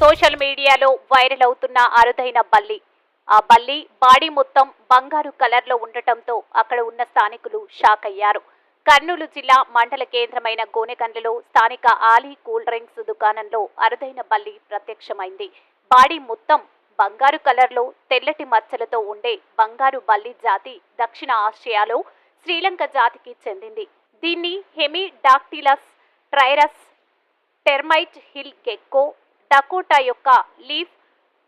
Social మీడియాలో viral అవుతున్న అరుదైన బల్లి. ఆ బల్లి బాడీ మొత్తం బంగారు కలర్లో ఉండటంతో అక్కడ ఉన్న స్థానికులు షాక్ అయ్యారు. కర్నూలు జిల్లా మండల కేంద్రమైన గోనెగండ్లలో స్థానిక ఆలీ కూల్ డ్రింక్స్ దుకాణంలో అరుదైన బల్లి ప్రత్యక్షమైంది. బాడీ మొత్తం బంగారు కలర్లో తెల్లటి మచ్చలతో ఉండే బంగారు బల్లి జాతి దక్షిణ ఆసియాలో శ్రీలంక జాతికి చెందింది. దీన్ని Hemidactylus triedrus termite hill gecko Dakota యొక్క లీఫ్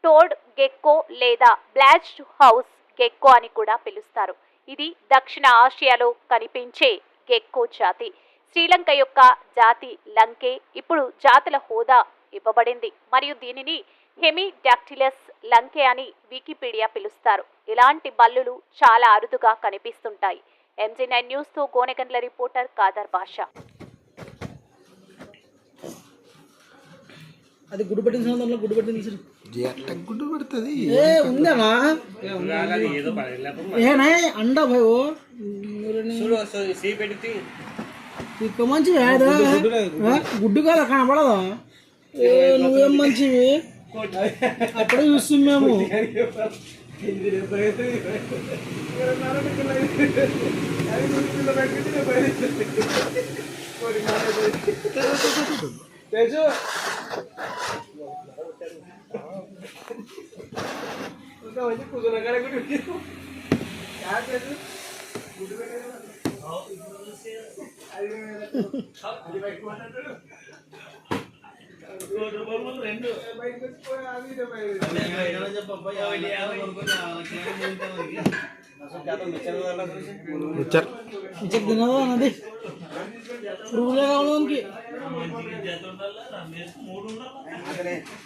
టోడ్ గెక్కో లేదా బ్లాచ్ హౌస్ గెక్కో అని కూడా పిలుస్తారు. ఇది దక్షిణ ఆసియాలో కనిపించే గెక్కో జాతి. శ్రీలంక యొక్క జాతి లంకే. ఇప్పుడు జాతుల హోదా ఇవ్వబడింది. మరియు దీనిని హెమిడాక్టిలస్ లంకే అని వికీపీడియా పిలుస్తారు. ఇలాంటి బల్లులు చాలా అరుదుగా కనిపిస్తుంటాయి. ఎంజీ నైన్ న్యూస్తో గోనెగండ్ల రిపోర్టర్ కాదర్ బాషా. అది గుడ్డు పెట్టిన సందర్భంలో గుడ్డు పెట్టిన తీసి ఎట్ట గుడ్డు పడుతుంది. ఏ ఉందనా ఏనా అండ భయో ఇక మంచి గుడ్డు కాదు కనపడదా ఏ నువ్వేం మంచివి? అప్పుడే చూస్తుంది మేము. మిక్చర్ ఇచ్చకి తినదా అన్నది పురుగులే కావాలి దానికి